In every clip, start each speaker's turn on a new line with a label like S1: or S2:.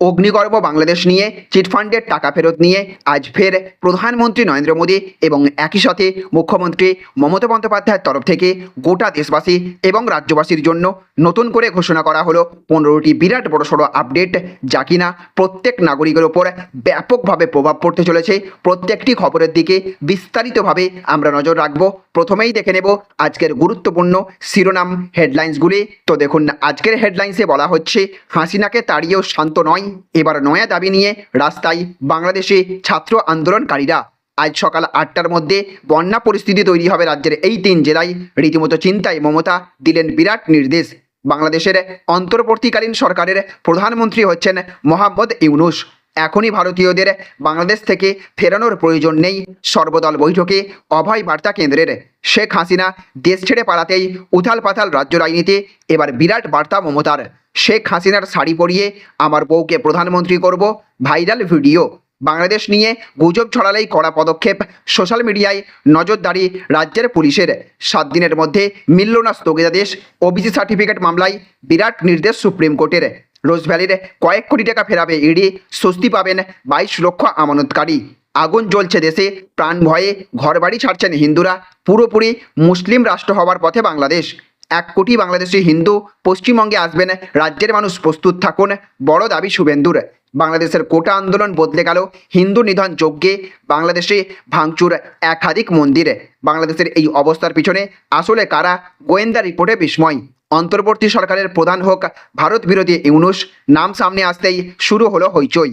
S1: অগ্নিগর্ভ বাংলাদেশ নিয়ে চিটফান্ডের টাকা ফেরত নিয়ে, আজ ফের প্রধানমন্ত্রী নরেন্দ্র মোদী এবং একই সাথে মুখ্যমন্ত্রী মমতা বন্দ্যোপাধ্যায়ের তরফ থেকে গোটা দেশবাসী এবং রাজ্যবাসীর জন্য নতুন করে ঘোষণা করা হলো পনেরোটি বিরাট বড়সড় আপডেট যা কিনা প্রত্যেক নাগরিকের ওপর ব্যাপকভাবে প্রভাব পড়তে চলেছে। প্রত্যেকটি খবরের দিকে বিস্তারিতভাবে আমরা নজর রাখব। প্রথমেই দেখে নেব আজকের গুরুত্বপূর্ণ শিরোনাম হেডলাইন্সগুলি। তো দেখুন, আজকের হেডলাইন্সে বলা হচ্ছে, হাসিনাকে তাড়িয়েও শান্ত নয়। এবার নয়া দাবি নিয়ে রাস্তায় বাংলাদেশে ছাত্র আন্দোলনকারীরা। আজ সকাল আটটার মধ্যে বন্যা পরিস্থিতি তৈরি হবে রাজ্যের এই তিন জেলায়। রীতিমতো চিন্তায় মমতা দিলেন বিরাট নির্দেশ। বাংলাদেশের অন্তর্বর্তীকালীন সরকারের প্রধানমন্ত্রী হচ্ছেন মোহাম্মদ ইউনুস। এখনই ভারতীয়দের বাংলাদেশ থেকে ফেরানোর প্রয়োজন নেই। সর্বদল বৈঠকে অভয় বার্তা কেন্দ্রের শেখ হাসিনা দেশ ছেড়ে পালাতেই উথাল পাথাল রাজ্য রাজনীতি। এবার বিরাট বার্তা মমতার। শেখ হাসিনার শাড়ি পরিয়ে আমার বউকে প্রধানমন্ত্রী করব। Viral video. বাংলাদেশ নিয়ে গুজব ছড়ালেই কড়া পদক্ষেপ। সোশ্যাল মিডিয়ায় নজরদারি রাজ্যের পুলিশের। সাত দিনের মধ্যে মিলল না স্থগিতাদেশ। ওবিসি সার্টিফিকেট মামলায় বিরাট নির্দেশ সুপ্রিম কোর্টের। রোজভ্যালির কয়েক কোটি টাকা ফেরাবে ইডি। স্বস্তি পাবেন বাইশ লক্ষ আমানতকারী। আগুন জ্বলছে দেশে। প্রাণ ভয়ে ঘরবাড়ি ছাড়ছেন হিন্দুরা। পুরোপুরি মুসলিম রাষ্ট্র হওয়ার পথে বাংলাদেশ। এক কোটি বাংলাদেশি হিন্দু পশ্চিমবঙ্গে আসবেন, রাজ্যের মানুষ প্রস্তুত থাকুন। বড় দাবি শুভেন্দুর। বাংলাদেশের কোটা আন্দোলন বদলে গেল। হিন্দু নিধন যজ্ঞে বাংলাদেশে ভাঙচুর একাধিক মন্দিরে। বাংলাদেশের এই অবস্থার পিছনে আসলে কারা? গোয়েন্দা রিপোর্টে বিস্ময়। অন্তর্বর্তী সরকারের প্রধান হোক ভারত বিরোধী ইউনুস। নাম সামনে আসতেই শুরু হলো হইচই।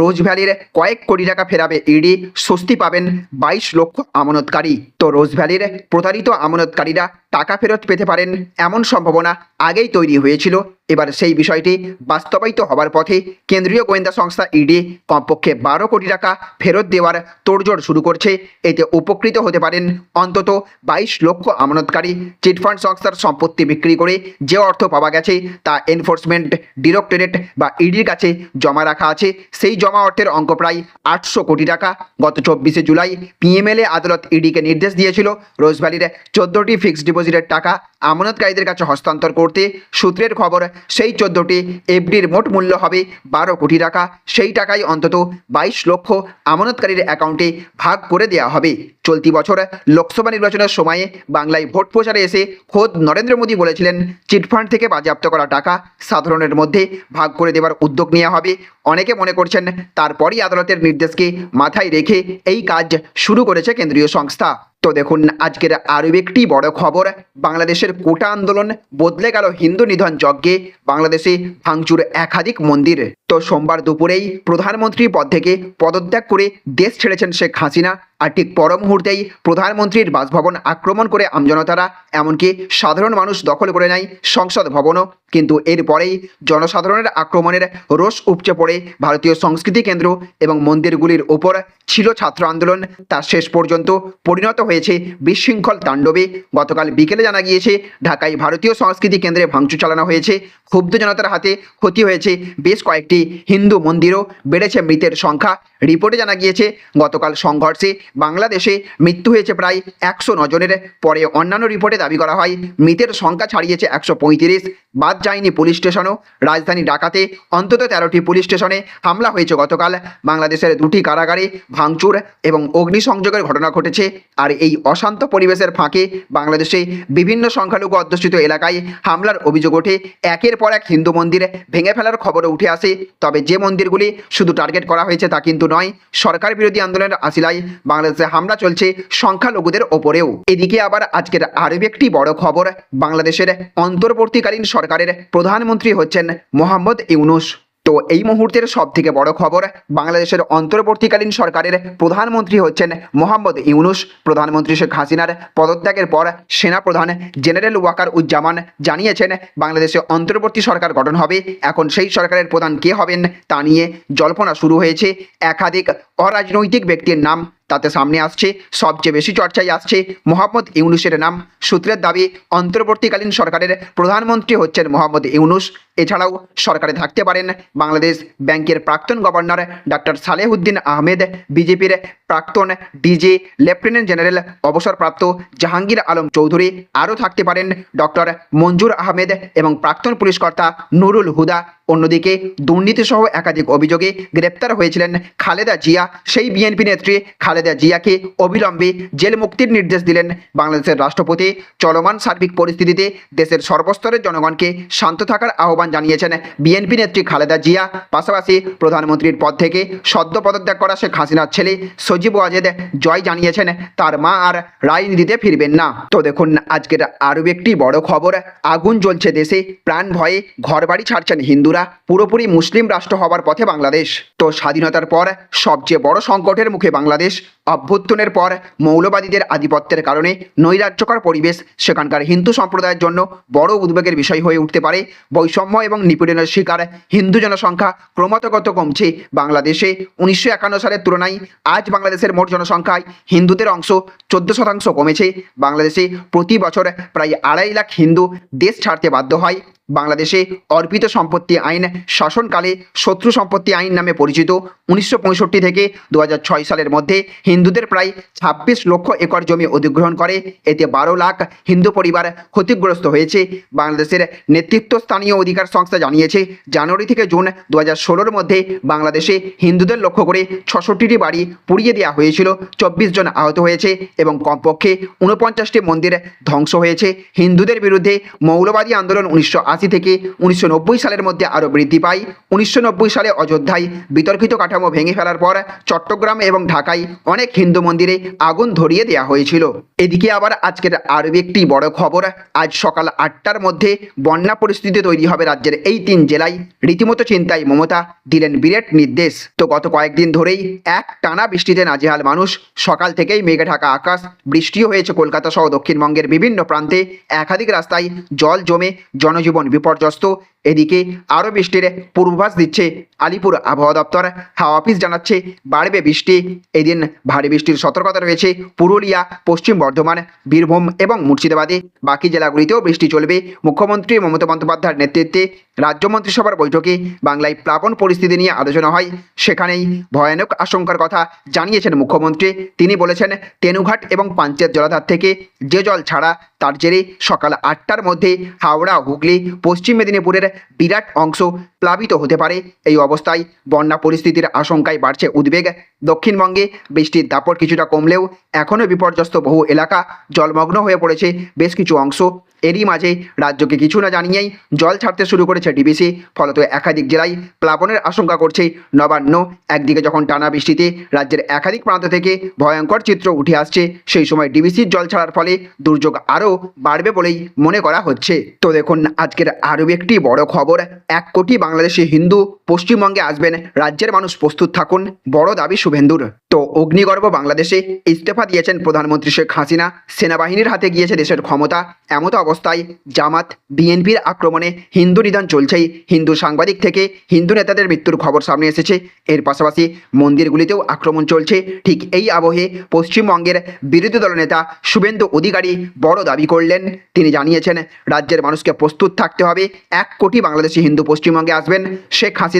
S1: রোজ ভ্যালির কয়েক কোটি টাকা ফেরাবে ইডি। স্বস্তি পাবেন বাইশ লক্ষ আমানতকারী তো রোজ ভ্যালির প্রতারিত আমানতকারীরা টাকা ফেরত পেতে পারেন এমন সম্ভাবনা আগেই তৈরি হয়েছিল। এবার সেই বিষয়টি বাস্তবায়িত হবার পথে কেন্দ্রীয় গোয়েন্দা সংস্থা ইডি কমপক্ষে বারো কোটি টাকা ফেরত দেওয়ার তোড়জোড় শুরু করছে। এতে উপকৃত হতে পারেন অন্তত বাইশ লক্ষ আমানতকারী। চিটফান্ড সংস্থার সম্পত্তি বিক্রি করে যে অর্থ পাওয়া গেছে তা এনফোর্সমেন্ট ডিরেক্টরেট বা ইডির কাছে জমা রাখা আছে। সেই জমা অর্থের অঙ্ক প্রায় আটশো কোটি টাকা। গত চব্বিশে জুলাই পিএমএলএ আদালত ইডিকে নির্দেশ দিয়েছিল রোজভ্যালির চোদ্দোটি ফিক্সড ডিপোজিটের টাকা আমানতকারীদের কাছে হস্তান্তর করতে। সূত্রের খবর সেই চোদ্দোটি এফডির মোট মূল্য হবে বারো কোটি টাকা। সেই টাকায় অন্তত বাইশ লক্ষ আমানতকারীর অ্যাকাউন্টে ভাগ করে দেওয়া হবে। চলতি বছর লোকসভা নির্বাচনের সময়ে বাংলায় ভোট প্রচারে এসে খোদ নরেন্দ্র মোদী বলেছিলেন চিটফান্ড থেকে বাজেয়াপ্ত করা টাকা সাধারণের মধ্যে ভাগ করে দেওয়ার উদ্যোগ নেওয়া হবে। অনেকে মনে করছেন, তারপরই আদালতের নির্দেশকে মাথায় রেখে এই কাজ শুরু করেছে কেন্দ্রীয় সংস্থা। তো দেখুন, আজকের আরও একটি বড় খবর। বাংলাদেশের কোটা আন্দোলন বদলে গেল হিন্দু নিধন যজ্ঞে। বাংলাদেশে ভাঙচুর একাধিক মন্দির। তো সোমবার দুপুরেই প্রধানমন্ত্রী পদ থেকে পদত্যাগ করে দেশ ছেড়েছেন শেখ হাসিনা। আর ঠিক পর মুহূর্তেই প্রধানমন্ত্রীর বাসভবন আক্রমণ করে আমজনতারা, এমনকি সাধারণ মানুষ দখল করে নেয় সংসদ ভবনও। কিন্তু এরপরেই জনসাধারণের আক্রমণের রোষ উপচে পড়ে ভারতীয় সংস্কৃতি কেন্দ্র এবং মন্দিরগুলির ওপর ছিল ছাত্র আন্দোলন। তা শেষ পর্যন্ত পরিণত হয়েছে বিশৃঙ্খল তাণ্ডবে। গতকাল বিকেলে জানা গিয়েছে, ঢাকায় ভারতীয় সংস্কৃতি কেন্দ্রে ভাঙচুর চালানো হয়েছে। ক্ষুব্ধ জনতার হাতে ক্ষতি হয়েছে বেশ কয়েকটি হিন্দু মন্দিরও। বেড়েছে মৃতের সংখ্যা। রিপোর্টে জানা গিয়েছে, গতকাল সংঘর্ষে বাংলাদেশে মৃত্যু হয়েছে প্রায় একশো জনের পরে অন্যান্য রিপোর্টে দাবি করা হয়, মৃতের সংখ্যা ছাড়িয়েছে একশো পঁয়ত্রিশ। বাদ যায়নি পুলিশ স্টেশনও। রাজধানী ঢাকাতে অন্তত তেরোটি পুলিশ স্টেশনে হামলা হয়েছে গতকাল। বাংলাদেশের দুটি কারাগারে ভাঙচুর এবং অগ্নিসংযোগের ঘটনা ঘটেছে। আর এই অশান্ত পরিবেশের ফাঁকে বাংলাদেশে বিভিন্ন সংখ্যালঘু অধ্যুষিত এলাকায় হামলার অভিযোগ ওঠে। একের পর এক হিন্দু মন্দির ভেঙে ফেলার খবরও উঠে আসে। তবে যে মন্দিরগুলি শুধু টার্গেট করা হয়েছে তা কিন্তু নয়, সরকার বিরোধী আন্দোলনের আসিলায় বাংলাদেশে হামলা চলছে সংখ্যালঘুদের ওপরেও। এদিকে আবার আজকের আরও একটি বড় খবর, বাংলাদেশের অন্তর্বর্তীকালীন সরকারের প্রধানমন্ত্রী হচ্ছেন মোহাম্মদ ইউনুস। তো এই মুহূর্তের সব থেকে বড় খবর, বাংলাদেশের অন্তর্বর্তীকালীন সরকারের প্রধানমন্ত্রী হচ্ছেন মোহাম্মদ ইউনুস। প্রধানমন্ত্রী শেখ হাসিনার পদত্যাগের পর সেনাপ্রধান জেনারেল ওয়াকার উজ্জামান জানিয়েছেন, বাংলাদেশে অন্তর্বর্তী সরকার গঠন হবে, এখন সেই সরকারের প্রধান কে হবেন তা নিয়ে জল্পনা শুরু হয়েছে। একাধিক অরাজনৈতিক ব্যক্তির নাম তাতে সামনে আসছে, সবচেয়ে বেশি চর্চায় আসছে মোহাম্মদ ইউনুসের নাম। সূত্রের দাবি, অন্তর্বর্তীকালীন সরকারের প্রধানমন্ত্রী হচ্ছেন মোহাম্মদ ইউনুস। এছাড়াও সরকারে থাকতে পারেন বাংলাদেশ ব্যাংকের প্রাক্তন গভর্নর ডাক্তার সালেহুদ্দিন আহমেদ, বিজেপির প্রাক্তন ডিজি লেফটেন্যান্ট জেনারেল অবসরপ্রাপ্ত জাহাঙ্গীর আলম চৌধুরী। আরও থাকতে পারেন ডক্টর মঞ্জুর আহমেদ এবং প্রাক্তন পুলিশকর্তা নুরুল হুদা। অন্যদিকে দুর্নীতিসহ একাধিক অভিযোগে গ্রেপ্তার হয়েছিলেন খালেদা জিয়া। সেই বিএনপি নেত্রী খালেদা জিয়াকে অবিলম্বে জেল মুক্তির নির্দেশ দিলেন বাংলাদেশের রাষ্ট্রপতি। চলমান সার্বিক পরিস্থিতিতে দেশের সর্বস্তরের জনগণকে শান্ত থাকার আহ্বান জানিয়েছেন বিএনপি নেত্রী খালেদা জিয়া। পাশাপাশি প্রধানমন্ত্রীর পদ থেকে সদ্য পদত্যাগ করা শেখ হাসিনার ছেলে সজীব ওয়াজেদ জয় জানিয়েছেন, তার মা আর রাজনীতিতে ফিরবেন না। তো দেখুন, আজকের আরও একটি বড় খবর। আগুন জ্বলছে দেশে প্রাণ ভয়ে ঘরবাড়ি ছাড়ছেন হিন্দুরা। পুরোপুরি মুসলিম রাষ্ট্র হবার পথে বাংলাদেশ। তো স্বাধীনতার পর সবচেয়ে বড় সংকটের মুখে বাংলাদেশ, অভ্যুত্থানের পর মৌলবাদীদের আধিপত্যের কারণে নৈরাজ্যকর পরিবেশ সেখানকার হিন্দু সম্প্রদায়ের জন্য বড় উদ্বেগের বিষয় হয়ে উঠতে পারে। বৈষম্য এবং নিপীড়নের শিকার হিন্দু জনসংখ্যা ক্রমাগত কমছে বাংলাদেশে। উনিশশো একান্ন সালের তুলনায় আজ বাংলাদেশের মোট জনসংখ্যায় হিন্দুদের অংশ চোদ্দ শতাংশ কমেছে। বাংলাদেশে প্রতি বছর প্রায় আড়াই লাখ হিন্দু দেশ ছাড়তে বাধ্য হয়। বাংলাদেশে অর্পিত সম্পত্তি আইন শাসনকালে শত্রু সম্পত্তি আইন নামে পরিচিত উনিশশো পঁয়ষট্টি থেকে দু সালের মধ্যে হিন্দুদের প্রায় ছাব্বিশ লক্ষ একর জমি অধিগ্রহণ করে। এতে বারো লাখ হিন্দু পরিবার ক্ষতিগ্রস্ত হয়েছে। বাংলাদেশের নেতৃত্ব স্থানীয় অধিকার সংস্থা জানিয়েছে, জানুয়ারি থেকে জুন দু হাজার মধ্যে বাংলাদেশে হিন্দুদের লক্ষ্য করে ছষট্টিটি বাড়ি পুড়িয়ে দেওয়া হয়েছিল। চব্বিশ জন আহত হয়েছে এবং কমপক্ষে উনপঞ্চাশটি মন্দির ধ্বংস হয়েছে। হিন্দুদের বিরুদ্ধে মৌলবাদী আন্দোলন উনিশশো আশি থেকে উনিশশো নব্বই সালের মধ্যে আরও বৃদ্ধি পায়। উনিশশো নব্বই সালে অযোধ্যায় বিতর্কিত কাঠামো ভেঙে ফেলার পর চট্টগ্রাম এবং ঢাকায় অনেক হিন্দু মন্দিরে আগুন ধরিয়ে দেওয়া হয়েছিল। এদিকে আবার আজকের আরও একটি বড় খবর, আজ সকাল আটটার মধ্যে বন্যা পরিস্থিতি তৈরি হবে রাজ্যের এই তিন জেলায়। রীতিমতো চিন্তায় মমতা দিলেন বিরাট নির্দেশ। তো গত কয়েকদিন ধরেই এক টানা বৃষ্টিতে নাজেহাল মানুষ। সকাল থেকেই মেঘে ঢাকা আকাশ, বৃষ্টিও হয়েছে কলকাতা সহ দক্ষিণবঙ্গের বিভিন্ন প্রান্তে। একাধিক রাস্তায় জল জমে, জনজীবন বিপর্যস্ত এদিকে আরও বৃষ্টির পূর্বাভাস দিচ্ছে আলিপুর আবহাওয়া দপ্তর। হাওয়া অফিস জানাচ্ছে বাড়বে বৃষ্টি। এদিন ভারী বৃষ্টির সতর্কতা রয়েছে পুরুলিয়া, পশ্চিম বর্ধমান, বীরভূম এবং মুর্শিদাবাদে। বাকি জেলাগুলিতেও বৃষ্টি চলবে। মুখ্যমন্ত্রী মমতা বন্দ্যোপাধ্যায়ের নেতৃত্বে রাজ্য মন্ত্রিসভার বৈঠকে বাংলায় প্লাবন পরিস্থিতি নিয়ে আলোচনা হয়। সেখানেই ভয়ানক আশঙ্কার কথা জানিয়েছেন মুখ্যমন্ত্রী। তিনি বলেছেন, তেনুঘাট এবং পাঞ্চেত জলাধার থেকে যে জল ছাড়া তার জেরে সকাল আটটার মধ্যে হাওড়া, হুগলি, পশ্চিম মেদিনীপুরের বিরাট অংশ প্লাবিত হতে পারে। এই অবস্থায় বন্যা পরিস্থিতির আশঙ্কায় বাড়ছে উদ্বেগ। দক্ষিণবঙ্গে বৃষ্টির দাপট কিছুটা কমলেও এখনও বিপর্যস্ত বহু এলাকা জলমগ্ন হয়ে পড়েছে বেশ কিছু অংশ। এরই মাঝে রাজ্যকে কিছু না জানিয়েই জল ছাড়তে শুরু করেছে ডিবিসি, ফলত একাধিক জেলায় প্লাবনের আশঙ্কা করছে। নবান্ন, একদিকে যখন টানা বৃষ্টিতে রাজ্যের একাধিক প্রান্ত থেকে ভয়ঙ্কর চিত্র উঠে আসছে, সেই সময় ডিবিসির জল ছাড়ার ফলে দুর্যোগ আরও বাড়বে বলেই মনে করা হচ্ছে। তো দেখুন, আজকের আরও একটি বড় খবর, এক কোটি বাংলাদেশি হিন্দু পশ্চিমবঙ্গে আসবেন, রাজ্যের মানুষ প্রস্তুত থাকুন, বড় দাবি শুভেন্দুর। তো অগ্নিগর্ভ বাংলাদেশে ইস্তফা দিয়েছেন প্রধানমন্ত্রী শেখ হাসিনা। সেনাবাহিনীর হাতে গিয়েছে দেশের ক্ষমতা। এমত অবস্থায় জামাত, বিএনপির আক্রমণে হিন্দু নিধন চলছেই। হিন্দু সাংবাদিক থেকে হিন্দু নেতাদের মৃত্যুর খবর সামনে এসেছে। এর পাশাপাশি মন্দিরগুলিতেও আক্রমণ চলছে। ঠিক এই আবহে পশ্চিমবঙ্গের বিরোধী দলনেতা শুভেন্দু অধিকারী বড় দাবি করলেন। তিনি জানিয়েছেন, রাজ্যের মানুষকে প্রস্তুত থাকতে হবে। এক কোটি বাংলাদেশি হিন্দু পশ্চিমবঙ্গে আসবেন। শেখ হাসিনা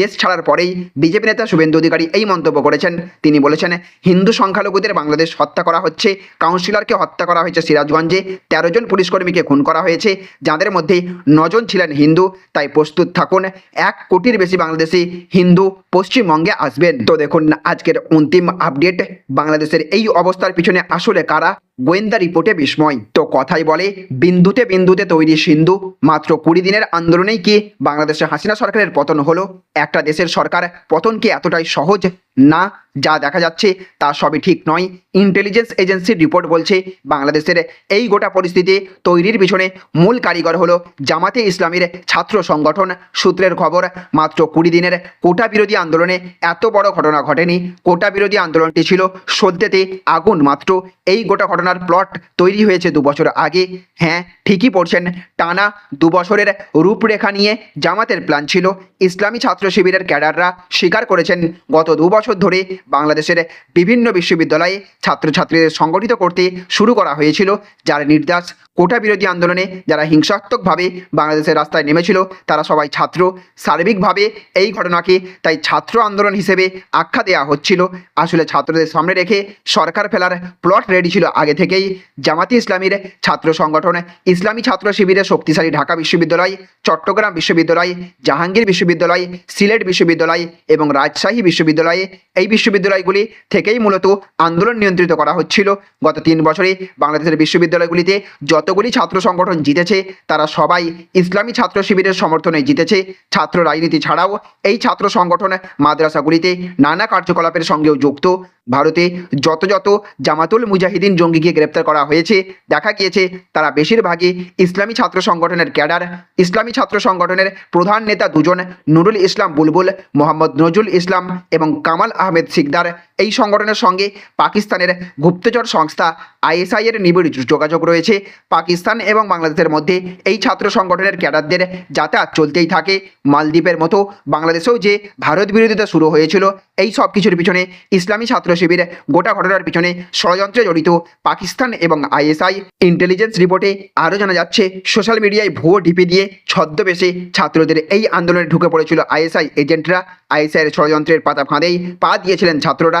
S1: দেশ ছাড়ার পরেই বিজেপি নেতা শুভেন্দু অধিকারী এই মন্তব্য করেছেন। তিনি বলেছেন, হিন্দু সংখ্যালঘুদের বাংলাদেশ হত্যা করা হচ্ছে, কাউন্সিলরকে হত্যা করা হয়েছে সিরাজগঞ্জে, তেরো জন পুলিশকর্মীকে খুন করা হয়েছে, যাদের মধ্যে নজন ছিলেন হিন্দু, তাই প্রস্তুত থাকুন, এক কোটির বেশি বাংলাদেশি হিন্দু পশ্চিমবঙ্গে আসবেন। তো দেখুন, আজকের অন্তিম আপডেট, বাংলাদেশের এই অবস্থার পিছনে আসলে কারা? গোয়েন্দা রিপোর্টে বিস্ময়, তো কথাই বলে, বিন্দুতে বিন্দুতে তৈরি সিন্ধু, মাত্র কুড়ি দিনের আন্দোলনেই কি বাংলাদেশে হাসিনা সরকারের পতন হলো? একটা দেশের সরকার পতন কি এতটাই সহজ? না, যা দেখা যাচ্ছে তা সবই ঠিক নয়। ইন্টেলিজেন্স এজেন্সির রিপোর্ট বলছে, বাংলাদেশের এই গোটা পরিস্থিতি তৈরির পিছনে মূল কারিগর হলো জামাতে ইসলামীর ছাত্র সংগঠন। সূত্রের খবর, মাত্র কুড়ি দিনের কোটা বিরোধী আন্দোলনে এত বড় ঘটনা ঘটেনি। কোটা বিরোধী আন্দোলনটি ছিল সদ্যেতে আগুন। মাত্র এই গোটা ঘটনার প্লট তৈরি হয়েছে দু বছর আগে। হ্যাঁ ঠিকই পড়ছেন, টানা দু বছরের রূপরেখা নিয়ে জামাতের প্ল্যান ছিল। ইসলামী ছাত্র শিবিরের ক্যাডাররা স্বীকার করেছেন, গত দু বছর ধরে বাংলাদেশের বিভিন্ন বিশ্ববিদ্যালয়ে ছাত্রছাত্রীদের সংগঠিত করতে শুরু করা হয়েছিল, যার নির্দেশ কোটা বিরোধী আন্দোলনে যারা হিংসাত্মকভাবে বাংলাদেশের রাস্তায় নেমেছিল, তারা সবাই ছাত্র। সার্বিকভাবে এই ঘটনাকে তাই ছাত্র আন্দোলন হিসেবে আখ্যা দেওয়া হচ্ছিল। আসলে ছাত্রদের সামনে রেখে সরকার ফেলার প্লট রেডি ছিল আগে থেকেই। জামাতি ইসলামীর ছাত্র সংগঠন ইসলামী ছাত্র শিবিরের শক্তিশালী ঢাকা বিশ্ববিদ্যালয়, চট্টগ্রাম বিশ্ববিদ্যালয়, জাহাঙ্গীর বিশ্ববিদ্যালয়, সিলেট বিশ্ববিদ্যালয় এবং রাজশাহী বিশ্ববিদ্যালয়ে এই বিশ্ববিদ্যালয়গুলি থেকেই মূলত আন্দোলন নিয়ন্ত্রিত করা হচ্ছিল। গত তিন বছরে বাংলাদেশের বিশ্ববিদ্যালয়গুলিতে যতগুলি ছাত্র সংগঠন জিতেছে, তারা সবাই ইসলামী ছাত্র শিবিরের সমর্থনে জিতেছে। ছাত্র রাজনীতি ছাড়াও এই ছাত্র সংগঠন মাদ্রাসাগুলিতে নানা কার্যকলাপের সঙ্গেও যুক্ত। ভারতে যত যত জামাতুল মুজাহিদিন জঙ্গিকে গ্রেপ্তার করা হয়েছে, দেখা গিয়েছে তারা বেশিরভাগই ইসলামী ছাত্র সংগঠনের ক্যাডার। ইসলামী ছাত্র সংগঠনের প্রধান নেতা দুজন নুরুল ইসলাম বুলবুল, মোহাম্মদ নজরুল ইসলাম এবং কামাল আহমেদ সিকদার এই সংগঠনের সঙ্গে পাকিস্তানের গুপ্তচর সংস্থা আইএসআই এর নিবিড় যোগাযোগ রয়েছে। পাকিস্তান এবং বাংলাদেশের মধ্যে এই ছাত্র সংগঠনের ক্যাডারদের যাতায়াত চলতেই থাকে। মালদ্বীপের মতো বাংলাদেশেও যে ভারত বিরোধিতা শুরু হয়েছিল, এই সব কিছুর পিছনে ইসলামী ছাত্র শিবির গোটা ঘটনার পিছনে ষড়যন্ত্রে জড়িত পাকিস্তান এবং আইএসআই ইন্টেলিজেন্স রিপোর্টে আরও জানা যাচ্ছে, সোশ্যাল মিডিয়ায় ভুয়ো ঢিপি দিয়ে ছদ্মবেশে ছাত্রদের এই আন্দোলনে ঢুকে পড়েছিল আইএসআই এজেন্টরা। আইএসআইয়ের ষড়যন্ত্রের পাতা ফাঁদেই পা দিয়েছিলেন ছাত্ররা।